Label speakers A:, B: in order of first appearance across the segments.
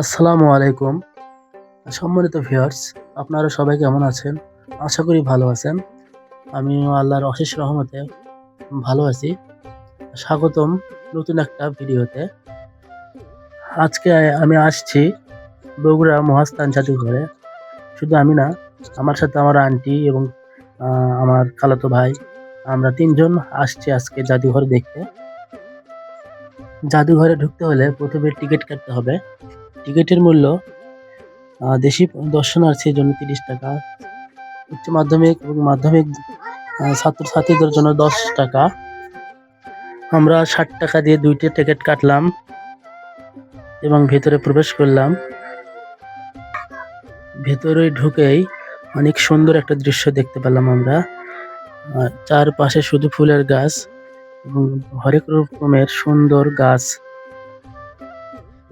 A: আসসালামু আলাইকুম। সম্মানিত ভিউয়ার্স আপনারা সবাই কেমন আছেন? আশা করি ভালো আছেন। আমি আল্লাহর অশেষ রহমতে ভালো আছি। স্বাগতম নতুন একটা ভিডিওতে। আজকে আমি আসছি বগুড়া মহাস্থান জাদুঘরে শুধু আমি না, আমার সাথে আমার আন্টি এবং আমার খালাতো ভাই, আমরা তিনজন আসছি আজকে জাদুঘর দেখতে। জাদুঘরে ঢুকতে হলে প্রথমে টিকিট কাটতে হবে। টিকিটের মূল্য দেশি দর্শনার্থীর জন্য তিরিশ টাকা, উচ্চ মাধ্যমিক এবং মাধ্যমিক ছাত্রছাত্রীদের জন্য দশ টাকা। আমরা ষাট টাকা দিয়ে দুইটি টিকিট কাটলাম এবং ভেতরে প্রবেশ করলাম। ভেতরে ঢুকেই অনেক সুন্দর একটা দৃশ্য দেখতে পেলাম আমরা। চারপাশে শুধু ফুলের গাছ এবং হরেক রকমের সুন্দর গাছ।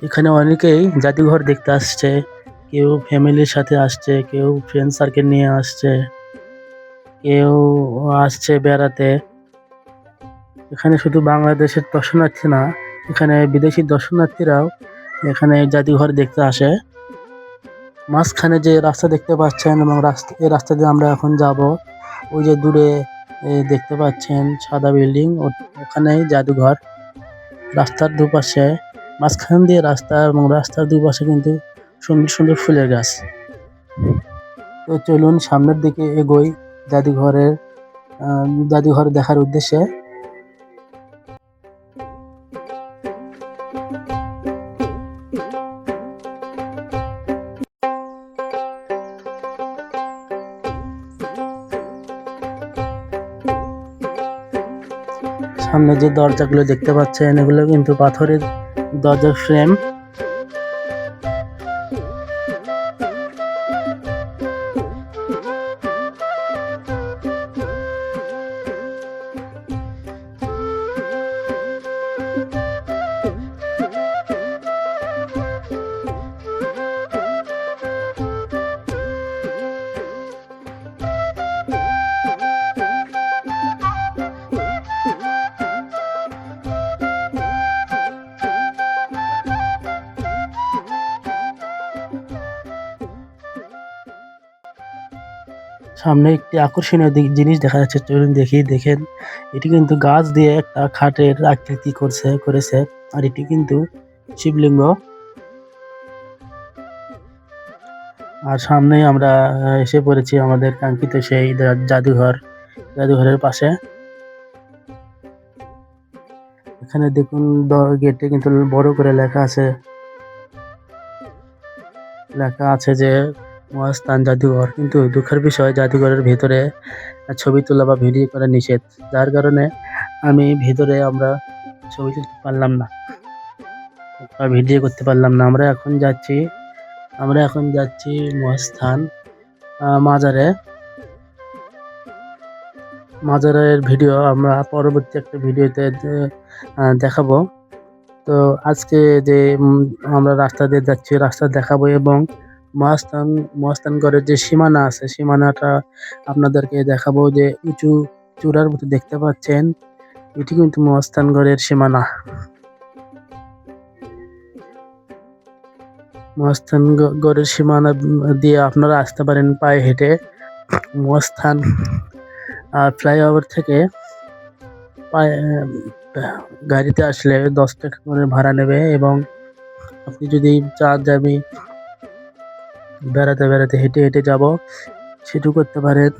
A: এখানে অনেকেই জাদুঘর দেখতে আসছে, কেউ ফ্যামিলির সাথে আসছে, কেউ ফ্রেন্ড সার্কেল নিয়ে আসছে, কেউ আসছে বেড়াতে। এখানে শুধু বাংলাদেশের দর্শনার্থী না, এখানে বিদেশি দর্শনার্থীরাও এখানে জাদুঘর দেখতে আসে। মাঝখানে যে রাস্তা দেখতে পাচ্ছেন এবং রাস্তা, এই রাস্তা দিয়ে আমরা এখন যাব, ওই যে দূরে দেখতে পাচ্ছেন সাদা বিল্ডিং, ওখানেই জাদুঘর। রাস্তার দুপাশে মাঝখান দিয়ে রাস্তা এবং রাস্তার দুপাশে কিন্তু সুন্দর সুন্দর ফুলের গাছ। তো চলুন সামনের দিকে এগোই জাদুঘরের জাদুঘর দেখার উদ্দেশ্যে। সামনে যে দরজাগুলো দেখতে পাচ্ছেন, এগুলো কিন্তু পাথরের দরজার ফ্রেম সামনে একটি আকর্ষণীয় দিক জিনিস দেখা যাচ্ছে। চলুন দেখি, দেখেন। এটি কিন্তু গাছ দিয়ে একটা খাটের আকৃতি করছে, করেছে। আর এটি কিন্তু শিবলিঙ্গ। আর সামনেই আমরা এসে পড়েছি আমাদের কাঙ্ক্ষিত সেই জাদুঘর। জাদুঘরের পাশে। এখানে দেখুন গেটে কিন্তু বড় করে লেখা আছে। লেখা আছে যে মহাস্থান জাদুঘর। কিন্তু দুঃখের বিষয়, জাদুঘরের ভিতরে ছবি তোলা বা ভিডিও করা নিষেধ। যার কারণে আমি ভিতরে আমরা ছবি তুলতে পারলাম না বা ভিডিও করতে পারলাম না। আমরা এখন যাচ্ছি, আমরা এখন যাচ্ছি মহাস্থান মাজারে। মাজারের ভিডিও আমরা পরবর্তী একটা ভিডিওতে দেখাবো। তো আজকে যে আমরা রাস্তা দিয়ে যাচ্ছি, রাস্তা দেখাবো এবং মহাস্থান মহাস্থানগড়ের যে সীমানা আছে, সীমানাটা আপনাদেরকে দেখাবো যে উঁচু চূড়ার মতো দেখতে পাচ্ছেন। এটি কিন্তু মহাস্থানগড়ের সীমানা। মহাস্থানগড়ের সীমানা দিয়ে আপনারা আসতে পারেন পায়ে হেঁটে। মহাস্থান আর ফ্লাইওভার থেকে পায়ে গাড়িতে আসলে দশ টাকা করে ভাড়া নেবে এবং আপনি যদি চার যে আমি বেড়াতে বেড়াতে হেঁটে হেঁটে যাব। সেটু করতে পারেন